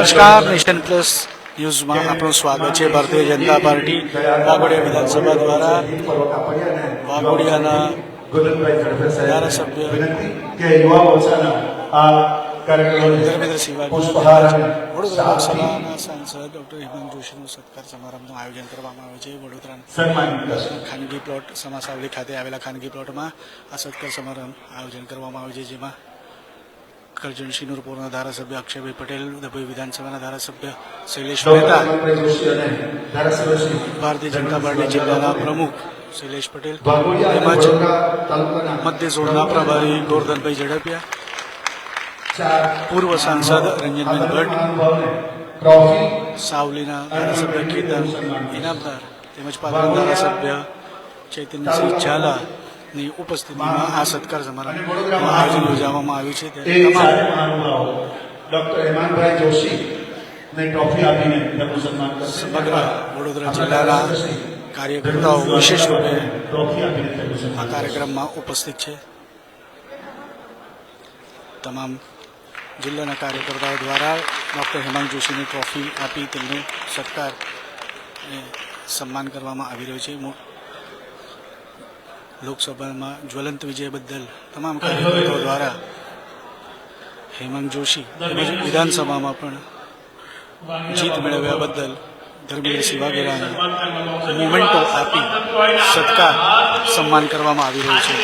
નમસ્કાર nation plus ન્યૂઝમાં આપણું સ્વાગત છે. ભારતીય જનતા પાર્ટી વાઘોડિયા વિધાનસભા દ્વારા વાઘોડિયાના ધારાસભ્ય વડોદરા લોકસભાના સાંસદ ડોક્ટર હેમાંગ જોશીનું સત્કાર સમારંભનું આયોજન કરવામાં આવે છે. વડોદરા ખાનગી પ્લોટ, સમાસાવલી ખાતે આવેલા ખાનગી પ્લોટમાં આ સત્કાર સમારંભ આયોજન કરવામાં આવે છે, જેમાં કરજણ શિનુરપુરના ધારાસભ્ય અક્ષયભાઈ પટેલ ડભોઈ વિધાનસભાના ધારાસભ્ય શૈલેષ મહેતા ભારતીય જનતા પાર્ટી જિલ્લાના પ્રમુખ શૈલેષ પટેલ તેમજ મધ્ય ઝોનના પ્રભારી ગોરધનભાઈ ઝડપિયા પૂર્વ સાંસદ રંજનબેન ભટ્ટ સાવલીના ધારાસભ્ય કેતન ઇનામદાર તેમજ પાલન ધારાસભ્ય ચૈતન્યસિંહ ઝાલાની ઉપસ્થિતિમાં આ સત્કાર સમારંભનું આયોજન યોજવામાં આવ્યું છે ડોક્ટર હેમાંતભાઈ જોશી ને ટ્રોફી આપીને તેમનું સન્માન સમગ્ર વડોદરા જિલ્લાના કાર્યકર્તાઓ વિશેષ રૂપે ટ્રોફી આપીને આ કાર્યક્રમમાં ઉપસ્થિત છે. તમામ જિલ્લાના કાર્યકર્તાઓ દ્વારા ડૉક્ટર હેમાંગ જોશીને ટ્રોફી આપી તેમને સત્કાર સન્માન કરવામાં આવી રહ્યું છે. લોકસભામાં જ્વલંત વિજય બદલ તમામ કાર્યકર્તાઓ દ્વારા હેમંત જોશી તેમજ વિધાનસભામાં પણ જીત મેળવ્યા બદલ ધર્મેન્દ્રસિંહ મોમેન્ટો આપી સત્કાર સન્માન કરવામાં આવી રહ્યું છે.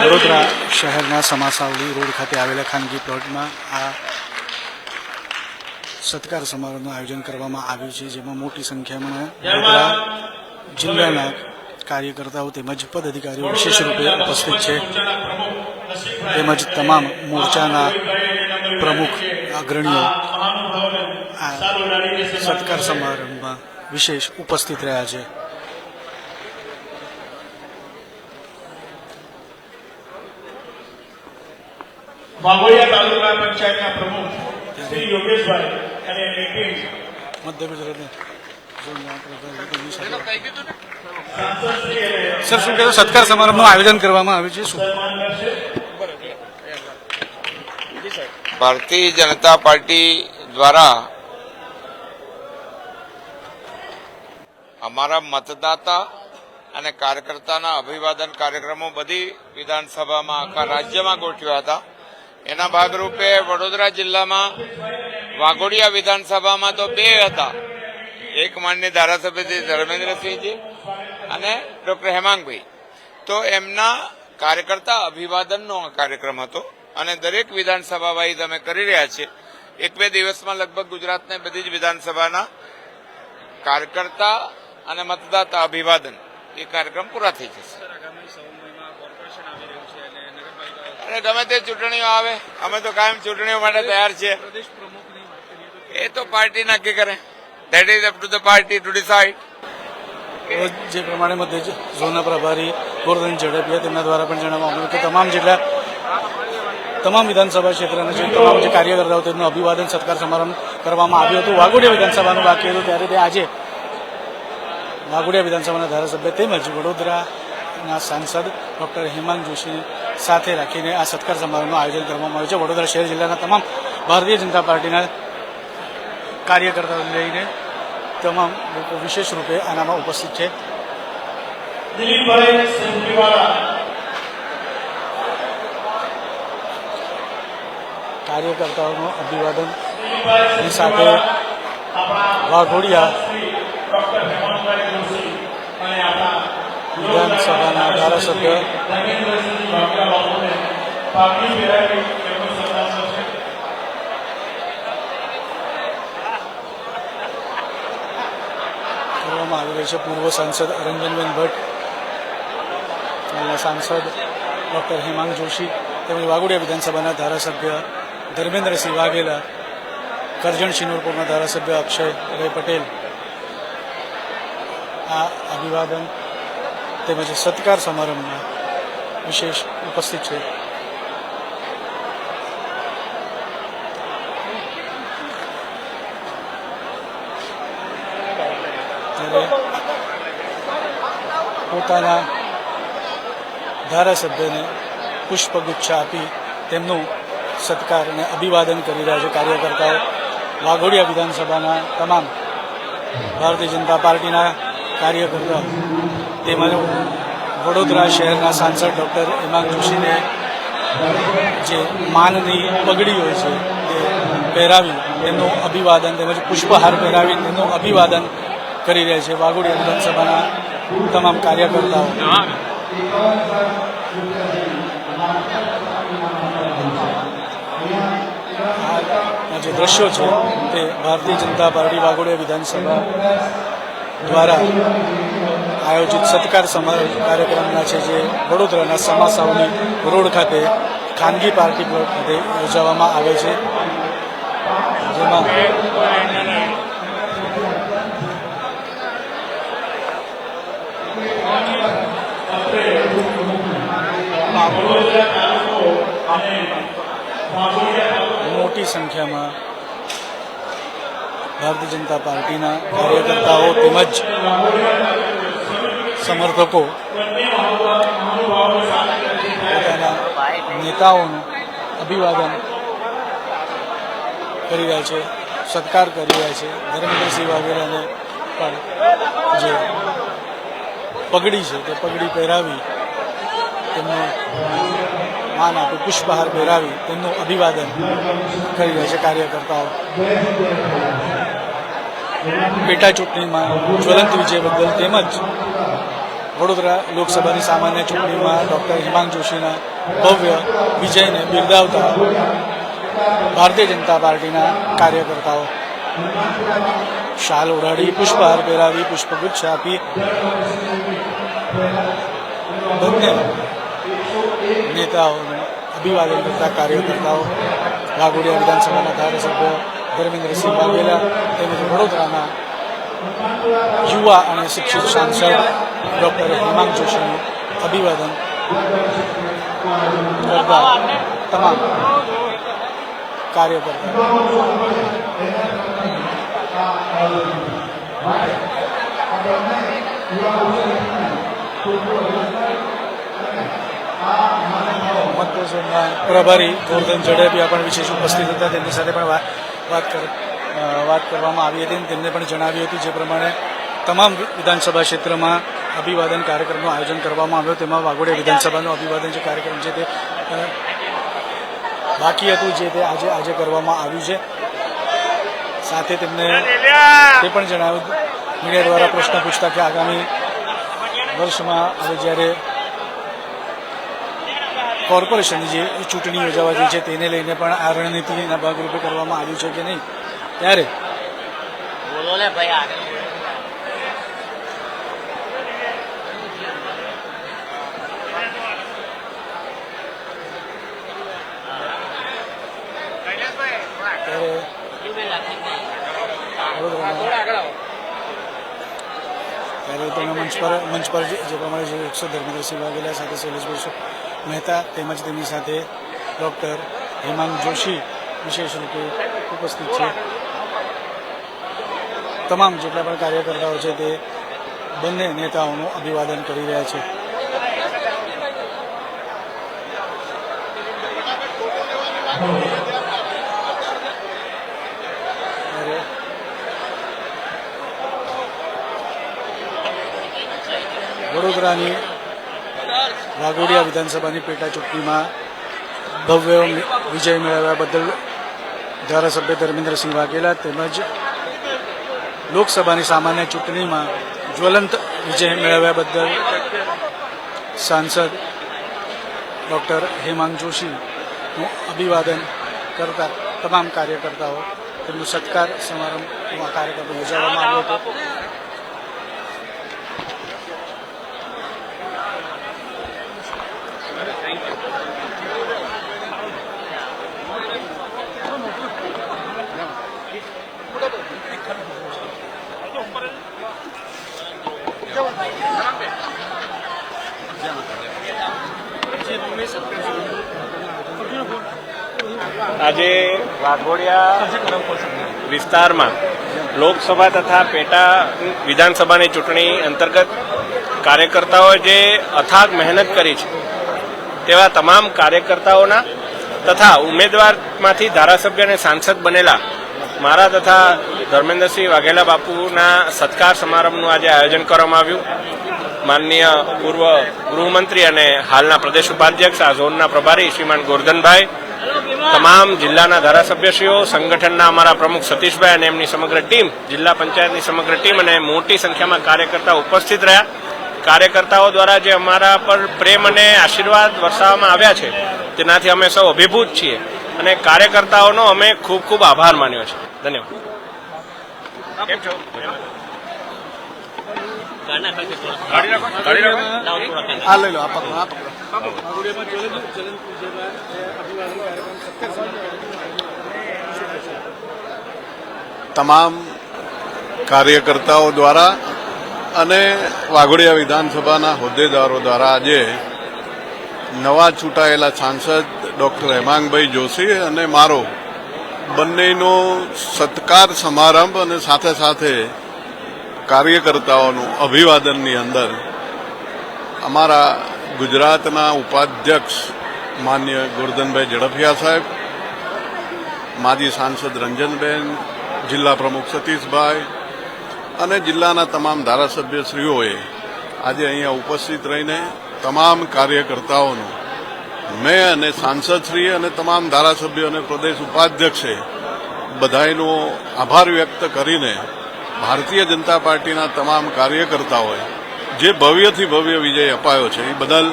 વડોદરા શહેરના સમાસાવલી રોડ ખાતે આવેલા ખાનગી પ્લોટમાં આ સત્કાર સમારોહનું આયોજન કરવામાં આવ્યું છે જેમાં મોટી સંખ્યામાં જિલ્લાના કાર્યકર્તાઓ તેમજ પદાધિકારીઓ વિશેષ રૂપે ઉપસ્થિત છે. તેમજ તમામ મોરચાના પ્રમુખ અગ્રણીઓ આ સત્કાર સમારંભમાં વિશેષ ઉપસ્થિત રહ્યા છે. વાઘોડિયા તાલુકા પંચાયતના પ્રમુખ શ્રી યોગેશભાઈ અને મધ્ય ગુજરાતના સર શું કહેતો સત્કાર સમારંભનું આયોજન કરવામાં આવ્યું છે? શું? ભારતીય જનતા પાર્ટી દ્વારા અમારા મતદાતા અને કાર્યકર્તાના અભિવાદન કાર્યક્રમો બધી વિધાનસભામાં આખા રાજ્યમાં ગોઠવ્યા હતા. એના ભાગરૂપે વડોદરા જિલ્લામાં વાઘોડિયા વિધાનસભામાં તો બે હતા. એક માન્ય ધારાસભ્યજી ધર્મેન્દ્રસિંહજી અને ડોક્ટર હેમાંગભાઈ. તો એમના કાર્યકર્તા અભિવાદનનો કાર્યક્રમ હતો અને દરેક વિધાનસભા વાઇઝ અમે કરી રહ્યા છીએ એક બે દિવસમાં લગભગ ગુજરાતને બધી જ વિધાનસભાના કાર્યકર્તા અને મતદાતા અભિવાદન એ કાર્યક્રમ પૂરા થઈ જશે. અને ગમે તે ચૂંટણીઓ આવે અમે તો કાયમ ચૂંટણીઓ માટે તૈયાર છીએ. એ તો પાર્ટી નક્કી કરે. That is up to the party to decide જે પ્રમાણે મધ્ય ઝોનના પ્રભારી ગોરધન ઝડપિયા તેમના દ્વારા પણ જણાવવામાં આવ્યું કે તમામ જેટલા તમામ વિધાનસભા ક્ષેત્રના જે તમામ જે કાર્યકર્તાઓ તેમનું અભિવાદન સત્કાર સમારંભ કરવામાં આવ્યું હતું. વાઘોડિયા વિધાનસભાનું બાકી હતું ત્યારે તે આજે વાઘોડિયા વિધાનસભાના ધારાસભ્ય તેમજ વડોદરાના સાંસદ ડોક્ટર હેમાંગ જોશી સાથે રાખીને આ સત્કાર સમારંભનું આયોજન કરવામાં આવ્યું છે. વડોદરા શહેર જિલ્લાના તમામ ભારતીય જનતા પાર્ટીના કાર્યકર્તાઓને લઈને તમામ લોકો વિશેષ રૂપે આનામાં ઉપસ્થિત છે. દિલીપભાઈ સેન્દ્રીવાલા કાર્યકર્તાઓનું અભિવાદન સાથે વાઘોડિયા વિધાનસભાના ધારાસભ્ય ધર્મેન્દ્રસિંહ વાઘેલા બાપુને પાઘડી પહેરાવી તેમનું સન્માન કરશે કરવામાં આવી રહી છે પૂર્વ સાંસદ રંજનબેન ભટ્ટ હાલના સાંસદ ડોક્ટર હેમાંગ જોશી તેમજ વાઘોડિયા વિધાનસભાના ધારાસભ્ય ધર્મેન્દ્રસિંહ વાઘેલા કરજણ શિનોરપુરના ધારાસભ્ય અક્ષયભાઈ પટેલ આ અભિવાદન તેમજ સત્કાર સમારંભમાં વિશેષ ઉપસ્થિત છે ત્યારે પોતાના ધારાસભ્યને પુષ્પગુચ્છ આપી તેમનું સત્કાર અને અભિવાદન કરી રહ્યા છે કાર્યકર્તાઓ. વાઘોડિયા વિધાનસભાના તમામ ભારતીય જનતા પાર્ટીના કાર્યકર્તાઓ તેમજ વડોદરા શહેરના સાંસદ ડૉક્ટર હેમાંગ જોશીને જે માનની પગડી હોય છે તે પહેરાવી તેમનું અભિવાદન તેમજ પુષ્પહાર પહેરાવી તેમનું અભિવાદન કરી રહ્યા છે વાઘોડિયા વિધાનસભાના તમામ કાર્યકર્તાઓ. આ જે દ્રશ્યો છે તે ભારતીય જનતા પાર્ટી વાઘોડિયા વિધાનસભા દ્વારા આયોજિત સત્કાર સમારોહ કાર્યક્રમના છે જે વડોદરાના સમાસાવની રોડ ખાતે ખાનગી પાર્ટી ખાતે યોજવામાં આવે છે. જેમાં મોટી સંખ્યામાં ભારતીય જનતા પાર્ટીના કાર્યકર્તાઓ તેમજ સમર્થકો પોતાના નેતાઓનું અભિવાદન કરી રહ્યા છે, સત્કાર કરી રહ્યા છે, ધર્મેન્દ્રસિંહ વાઘેલાને પણ જે પગડી છે તે પગડી પહેરાવી તેમનું માન આપી, પુષ્પહાર પહેરાવી તેમનું અભિવાદન કરી રહ્યા છે કાર્યકર્તાઓ. પેટા ચૂંટણીમાં જ્વલંત વિજય બદલ તેમજ વડોદરા લોકસભાની સામાન્ય ચૂંટણીમાં ડોક્ટર હિમાંગ જોશીના ભવ્ય વિજયને બિરદાવતા ભારતીય જનતા પાર્ટીના કાર્યકર્તાઓ. શાલ ઓઢાડી, પુષ્પહાર પહેરાવી, પુષ્પગુચ્છ આપી. બંને નેતાઓનું અભિવાદન કરતા કાર્યકર્તાઓ, લાગોડિયા વિધાનસભાના ધારાસભ્ય ધર્મેન્દ્રસિંહ વાઘેલા તેમજ વડોદરાના યુવા અને શિક્ષિત સાંસદ ડૉક્ટર હેમાંગ જોશીનું અભિવાદન કરતા તમામ કાર્યકર્તાઓ. મતદારોના પ્રભારી ગોરધન ઝડપિયા પણ વિશેષ ઉપસ્થિત હતા. તેમની સાથે પણ વાત વાત કરવામાં આવી હતી અને તેમને પણ જણાવ્યું હતું. જે પ્રમાણે તમામ વિધાનસભા ક્ષેત્રમાં અભિવાદન કાર્યક્રમનું આયોજન કરવામાં આવ્યું. તેમાં વાઘોડિયા વિધાનસભાનો અભિવાદન જે કાર્યક્રમ છે તે બાકી હતું જે તે આજે આજે કરવામાં આવ્યું છે. સાથે તેમને તે પણ જણાવ્યું મીડિયા દ્વારા પ્રશ્ન પૂછતા કે આગામી વર્ષમાં હવે જ્યારે કોર્પોરેશનની જે ચૂંટણી યોજાવાની છે તેને લઈને પણ આ રણનીતિના ભાગરૂપે કરવામાં આવ્યું છે કે નહીં? ત્યારે ત્યારે વડોદરાના મંચ પર મંચ પર જે પ્રમાણે એકસો ધર્મેન્દ્રસિંહ વાઘેલા સાથે શૈલેષભાઈ મહેતા તેમજ તેમની સાથે ડૉક્ટર હેમાંગ જોશી વિશેષ રૂપે ઉપસ્થિત છે. તમામ જેટલા પણ કાર્યકર્તાઓ છે તે બંને નેતાઓનું અભિવાદન કરી રહ્યા છે. વડોદરાની વાઘોડિયા વિધાનસભાની પેટા ચૂંટણીમાં ભવ્ય વિજય મેળવ્યા બદલ ધારાસભ્ય ધર્મેન્દ્રસિંહ વાઘેલા તેમજ લોકસભાની સામાન્ય ચૂંટણીમાં જ્વલંત વિજય મેળવ્યા બદલ સાંસદ ડૉક્ટર હેમાંગ જોશીનું અભિવાદન કરતા તમામ કાર્યકર્તાઓ તેમનું સત્કાર સમારંભમાં કાર્યક્રમ યોજવામાં આવ્યો હતો આજે વાઘોડિયા વિસ્તારમાં લોકસભા તથા પેટા વિધાનસભાની ચૂંટણી અંતર્ગત કાર્યકર્તાઓએ જે અથાગ મહેનત કરી છે, તેવા તમામ કાર્યકર્તાઓના તથા ઉમેદવારમાંથી ધારાસભ્ય અને સાંસદ બનેલા મારા તથા ધર્મેન્દ્રસિંહ વાઘેલા બાપુના સત્કાર સમારંભનું આજે આયોજન કરવામાં આવ્યું. માનનીય પૂર્વ ગૃહમંત્રી અને હાલના પ્રદેશ ઉપાધ્યક્ષ, આ ઝોનના પ્રભારી શ્રીમાન ગોરધનભાઈ તમામ જિલ્લાના ધારાસભ્યશ્રીઓ સંગઠનના અમારા પ્રમુખ સતીશભાઈ અને એમની સમગ્ર ટીમ જિલ્લા પંચાયતની સમગ્ર ટીમ અને મોટી સંખ્યામાં કાર્યકર્તા ઉપસ્થિત રહ્યા. કાર્યકર્તાઓ દ્વારા જે અમારા પર પ્રેમ અને આશીર્વાદ વરસાવવામાં આવ્યા છે તેનાથી અમે સૌ અભિભૂત છીએ અને કાર્યકર્તાઓનો અમે ખૂબ ખૂબ આભાર માન્યો છે. ધન્યવાદ. તમામ કાર્યકર્તાઓ દ્વારા અને વાઘોડિયા વિધાનસભાના હોદ્દેદારો દ્વારા આજે નવા ચૂંટાયેલા સાંસદ ડોક્ટર હેમાંગભાઈ જોશી અને મારો બંનેનો સત્કાર સમારંભ અને સાથે સાથે કાર્યકર્તાઓનું અભિવાદનની અંદર અમારા ગુજરાતના ઉપાધ્યક્ષ માન્ય ગોરધનભાઈ ઝડફિયા સાહેબ, માજી સાંસદ રંજનબેન, જિલ્લા પ્રમુખ સતીશભાઈ અને જિલ્લાના તમામ ધારાસભ્યશ્રીઓએ આજે અહીંયા ઉપસ્થિત રહીને તમામ કાર્યકર્તાઓનું, મેં અને સાંસદશ્રી અને તમામ ધારાસભ્યો અને પ્રદેશ ઉપાધ્યક્ષે બધાયનો આભાર વ્યક્ત કરીને ભારતીય જનતા પાર્ટીના તમામ કાર્યકર્તાઓએ જે ભવ્યથી ભવ્ય વિજય અપાયો છે એ બદલ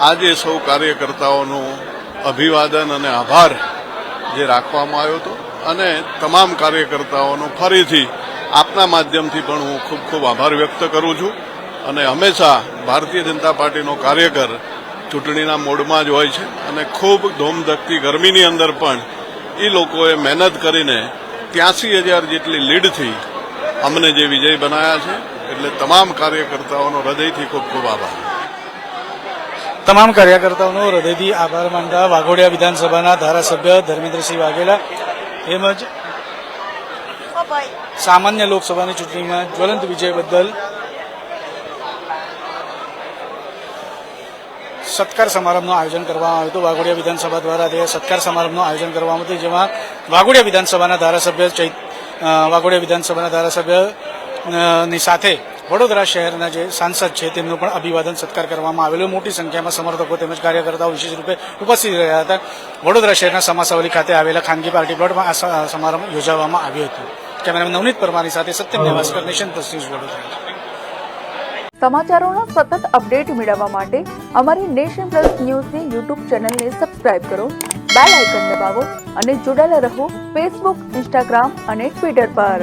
આજે સૌ કાર્યકર્તાઓનું અભિવાદન અને આભાર જે રાખવામાં આવ્યો હતો અને તમામ કાર્યકર્તાઓનો ફરીથી આપના માધ્યમથી પણ હું ખૂબ ખૂબ આભાર વ્યક્ત કરું છું અને હંમેશા ભારતીય જનતા પાર્ટીનો કાર્યકર ચૂંટણીના મોડમાં જ હોય છે અને ખૂબ ધોમધકતી ગરમીની અંદર પણ એ લોકોએ મહેનત કરીને ત્યાંસી હજાર જેટલી લીડથી અમને જે વિજય બનાવ્યા છે, એટલે તમામ કાર્યકર્તાઓનો હૃદયથી ખૂબ ખૂબ આભાર. તમામ કાર્યકર્તાઓનો હૃદયથી આભાર માનતા વાઘોડિયા વિધાનસભાના ધારાસભ્ય ધર્મેન્દ્રસિંહ વાઘેલા તેમજ સામાન્ય લોકસભાની ચૂંટણીમાં જ્વલંત વિજય બદલ સત્કાર સમારંભનું આયોજન કરવામાં આવ્યું હતું. વાઘોડિયા વિધાનસભા દ્વારા તે સત્કાર સમારંભનું આયોજન કરવામાં હતું, જેમાં વાઘોડિયા વિધાનસભાના ધારાસભ્ય ચૈત વાઘોડિયા વિધાનસભાના ધારાસભ્યની સાથે વડોદરા શહેરના જે સાંસદ છે, તેમનું પણ અભિવાદન સત્કાર કરવામાં આવેલો. મોટી સંખ્યામાં સમર્થકો તેમજ કાર્યકર્તાઓ વિશેષ રૂપે ઉપસ્થિત રહ્યા હતા. વડોદરા શહેરના સમાસાવલી ખાતે આવેલા ખાનગી પાર્ટી પ્લોટમાં આ સમારંભ યોજાવામાં આવ્યો હતો. કેમેરામેન નવનીત પરમારની સાથે Satyam Nevaskar Nation Plus News Vadodara. સમાચારોના સતત અપડેટ મેળવવા માટે અમારી નેશન પ્લસ ન્યૂઝની યુટ્યુબ ચેનલને સબસ્ક્રાઇબ કરો, બેલ આઇકન દબાવો અને જોડાયેલા રહો ફેસબુક, ઇન્સ્ટાગ્રામ અને ટ્વિટર પર.